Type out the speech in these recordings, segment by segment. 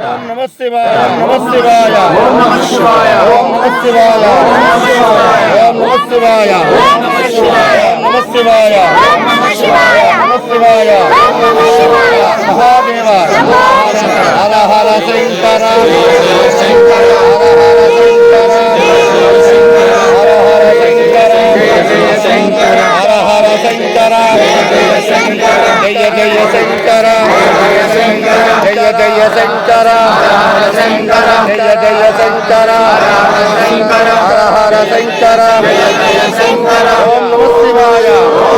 నమ శివాయ నమ శివాయ ఓం నమ శివాయ ఓం నమ శివాయ ఓం నమ శివాయ ఓం నమ శివాయ నమ శివాయ నమ శివాయ మహాదేవ హర హర శంకర హర హర శంకర హర హర శంకర జయ జయ శంకర జయ జయ శంకర జయ జయ శంకర హర హర శంకర ఓం నమ శివాయ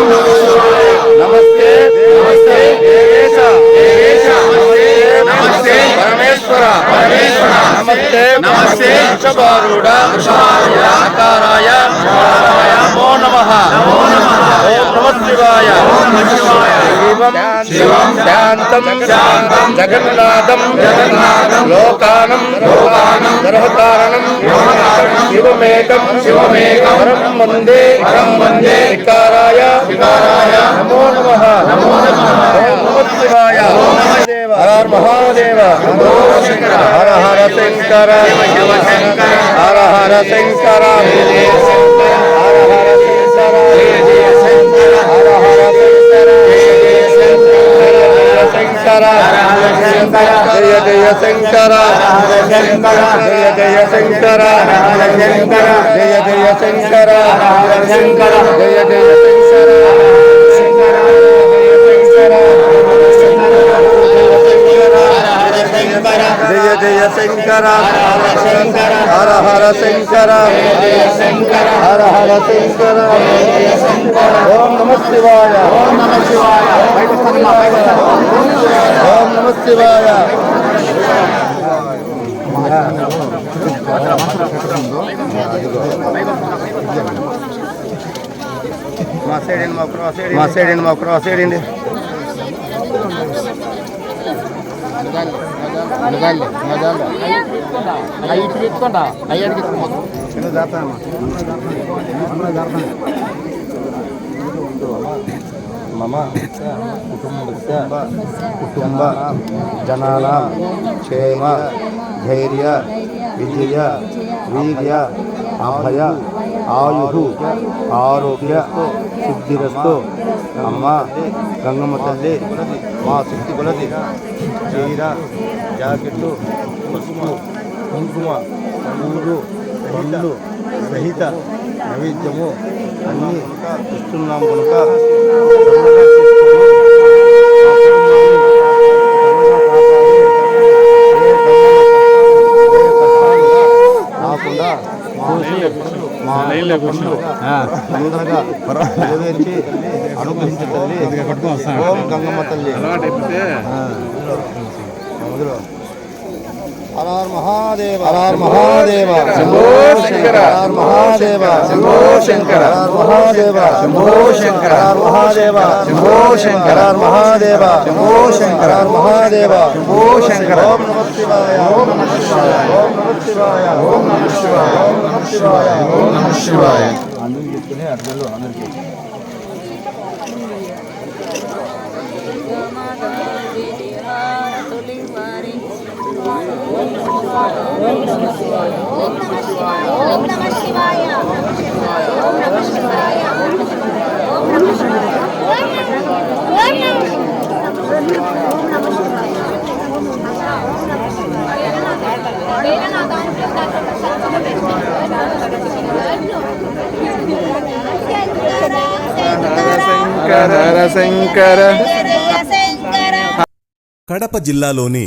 నమస్తే వృషభారూఢ ఆకారాయ నమో నమః. ఓం నమ శివాయ. శివం శాంతం జగన్నాథం లోకానం గ్రహకారణం శివమేకం శివమేకం పరం వందే పరం వందే వికారాయ వికారాయ నమో నమః. నమో నమ. శివాయ ఓం నమ దేవ హర మహాదేవ హర హర శంకర హర హర శంకర హర హర శంకర హర హర శంకర జయ జయ శంకర జయ జయ శంకర జయ జయ శంకర జయ జయ జయ జయ శంకర హర హర శంకర హర హర శంకర ఓం నమ శివాయ ఓం నమ శివాయ. ఓం నమ శివాయ మా సైడ్ మా క్రాస్ మా సైడ్ మా క్రాస్ సైడ్ మమ కుటుంబస్య కుటుంబ జనాల క్షేమ ధైర్య విజయ వీర్య అభయ ఆయు ఆరోగ్య సిద్ధిరస్తు. అమ్మ గంగమ్మ తల్లి మా శక్తి కొలది. చీర జాకెట్లు పసుపు కుంకుమ పూలు పండ్లు సహిత నైవేద్యము అన్నీ ఇస్తున్నాం కనుక మా పనులు తొందరగా నెరవేర్చి అనుగ్రహించే తల్లి ఓం గంగమ్మ తల్లి ఆ. అందులో హర మహాదేవ హర మహాదేవ శంభో శంకర హర మహాదేవ శంభో శంకర హర మహాదేవ శంభో శంకర హర మహాదేవ శంభో శంకర హర మహాదేవ శంభో శంకర హర మహాదేవ శంభో శంకర ఓం నమః శివాయ ఓం నమః శివాయ ఓం నమః శివాయ ఓం నమః శివాయ ఓం నమః శివాయ ఓం నమః శివాయ అందరూ చెప్తూనే అర్థంలో అందరికీ శంకర కడప జిల్లాలోని